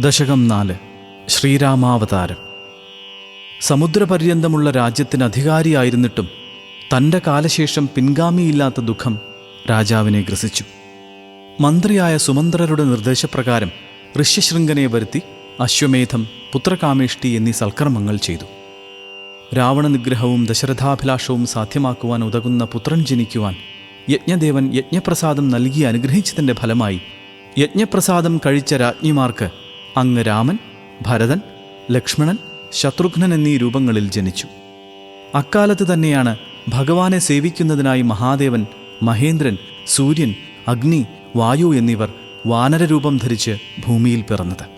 ദശകം നാല്. ശ്രീരാമാവതാരം. സമുദ്രപര്യന്തമുള്ള രാജ്യത്തിന് അധികാരിയായിരുന്നിട്ടും തന്റെ കാലശേഷം പിൻഗാമിയില്ലാത്ത ദുഃഖം രാജാവിനെ ഗ്രസിച്ചു. മന്ത്രിയായ സുമന്ത്രരുടെ നിർദ്ദേശപ്രകാരം ഋഷ്യശൃംഖനെ വരുത്തി അശ്വമേധം പുത്രകാമേഷ്ടി എന്നീ സൽക്കർമ്മങ്ങൾ ചെയ്തു. രാവണനിഗ്രഹവും ദശരഥാഭിലാഷവും സാധ്യമാക്കുവാൻ ഉതകുന്ന പുത്രൻ ജനിക്കുവാൻ യജ്ഞദേവൻ യജ്ഞപ്രസാദം നൽകി അനുഗ്രഹിച്ചതിന്റെ ഫലമായി യജ്ഞപ്രസാദം കഴിച്ച രാജ്ഞിമാർക്ക് അങ്ങ് രാമൻ ഭരതൻ ലക്ഷ്മണൻ ശത്രുഘ്നൻ എന്നീ രൂപങ്ങളിൽ ജനിച്ചു. അക്കാലത്ത് തന്നെയാണ് ഭഗവാനെ സേവിക്കുന്നതിനായി മഹാദേവൻ മഹേന്ദ്രൻ സൂര്യൻ അഗ്നി വായു എന്നിവർ വാനരരൂപം ധരിച്ച് ഭൂമിയിൽ പിറന്നത്.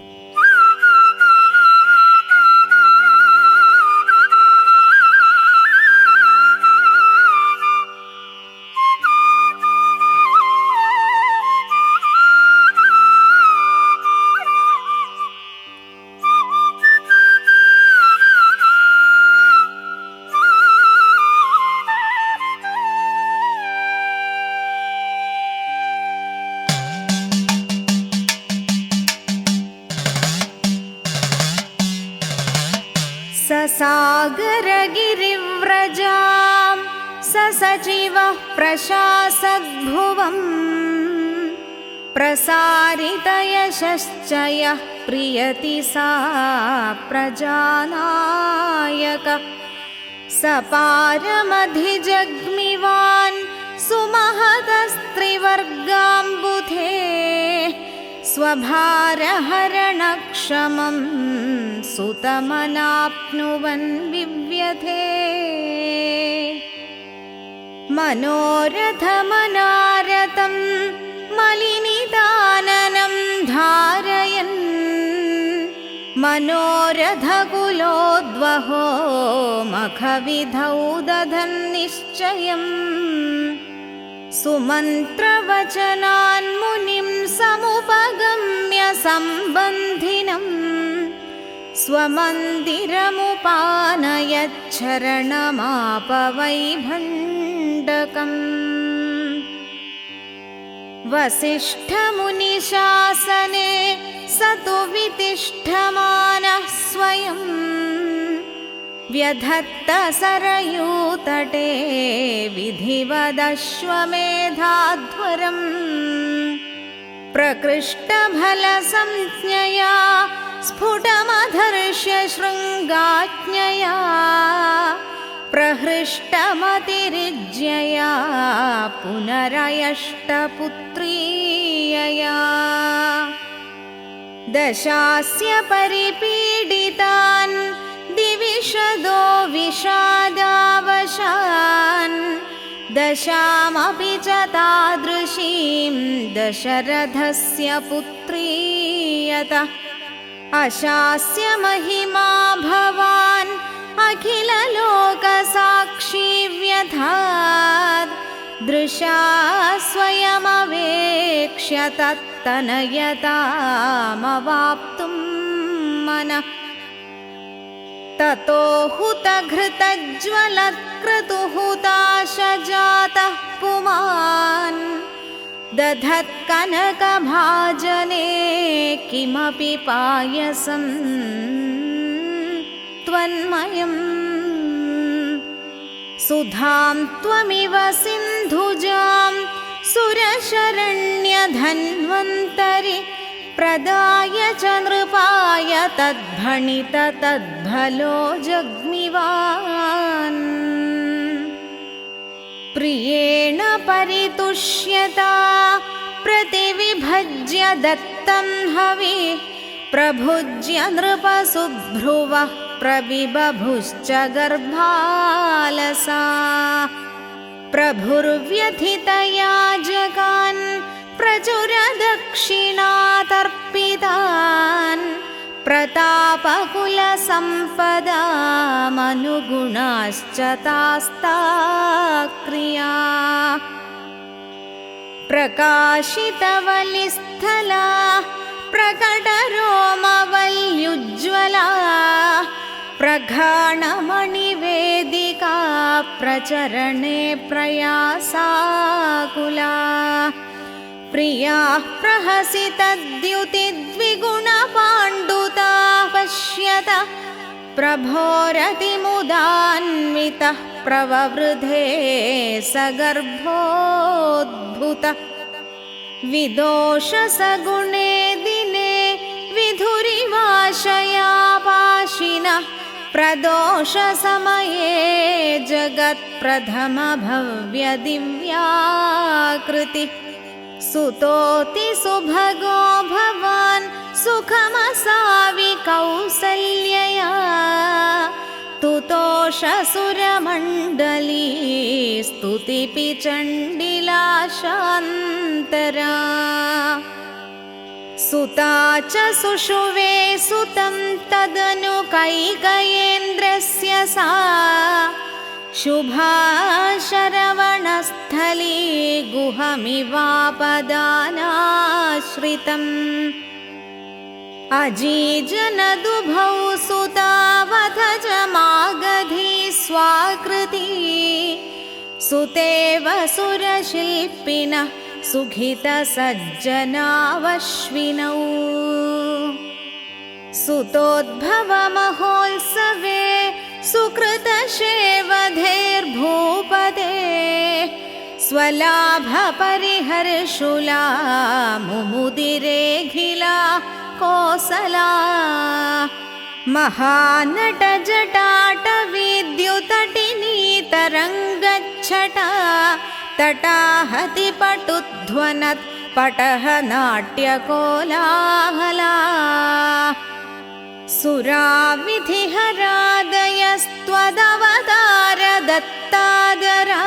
ससागरगिरिव्रजां स सचिवः प्रशासद्भुवम् प्रसारितयशश्च यः प्रियति सा प्रजानायक। स पारमधिजग्मिवान् सुमहतस्त्रिवर्गाम्बुधे स्वभारहरणक्षमं सुतमनाप्नुवन् विव्यथे। मनोरथमनारतं मलिनिदाननं धारयन्। मनोरथकुलोद्वहो मखविधौ दधन्निश्चयम् सुमन्त्रवचनान् मुनिं समुपगम्य सम्बन्धिनम् स्वमन्दिरमुपानयच्छरणमापवैभण्डकम्। वसिष्ठमुनिशासने स तु वितिष्ठमानः व्यधत्तसरयूतटे विधिवदश्वमेधाध्वरम् प्रकृष्टफलसंज्ञया स्फुटमधर्ष्य शृङ्गाज्ञया प्रहृष्टमतिरिज्यया पुनरयष्टपुत्रीयया दशास्य परिपीडितान् दिविशदो विषादावशान्। दशामपि च तादृशीं दशरथस्य पुत्रीयत अशास्य महिमा भवान् अखिललोकसाक्षी व्यधात् दृशा स्वयमवेक्ष्य तत्तनयतामवाप्तुं मनः ततो हुतघृतज्वलत्क्रतुहुताशजातः पुमान्। दधत्कनकभाजने किमपि पायसं त्वन्मयम्। सुधां त्वमिव सिन्धुजां सुरशरण्यधन्वन्तरि प्रदाय च नृपाय तद्भणित तद्भलो जग्मिवान्। प्रियेण परितुष्यता प्रतिविभज्य दत्तं हवि प्रभुज्य नृपसुभ्रुवः प्रबिबभुश्च गर्भालसा। प्रभुर्व्यथितया जगान् प्रचुरदक्षिणातर्पितान् प्रतापकुलसम्पदामनुगुणाश्च तास्ता क्रिया प्रकाशितवलिस्थला प्रकटरोमवल्युज्ज्वला प्रघाणमणिवेदिका प्रचरणे प्रयासाकुला प्रियाः प्रहसितद्युतिद्विगुणपाण्डुरङ्गना प्रभोरतिमुदान्वितः प्रववृधे सगर्भोद्भुतः। विदोषसगुणे दिने विधुरिवाशयापाशिनः प्रदोषसमये जगत्प्रथमभव्यदिव्याकृति सुतोति सुभगो भवान् सुखमसावि कौसल्यया। तुतोषसुरमण्डली स्तुतिपि चण्डिला शान्तरा सुता च सुषुवे सुतं तदनु कैकयेन्द्रस्य सा शुभा शरवणस्थली गुहमिवापदानाश्रितम्। अजीजनदुभौ सुतावथ च मागधी स्वाकृती। सुतेव सुरशिल्पिनः सुखितसज्जनावश्विनौ। सुतोद्भवमहोत्सवे सुकृतशेवधेर्भूपदे स्वलाभपरिहर्षुला मुमुदिरेऽखिला कोसला महानटजटाटविद्युतटिनीतरङ्गच्छटा तटाहति पटुध्वनत् पटः नाट्यकोलाहला सुराविधिहरादयस्त्वदवतार दत्तादरा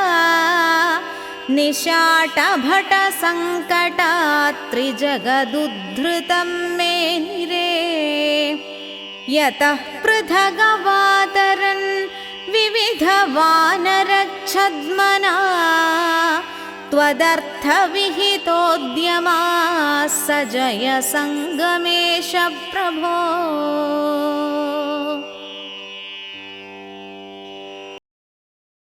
निशाटभटसङ्कटात्रिजगदुद्धृतं मे निरे। यतः पृथगवातरन् विविधवानरच्छद्मना त्वदर्थविहितोद्यमा स जय सङ्गमेश प्रभो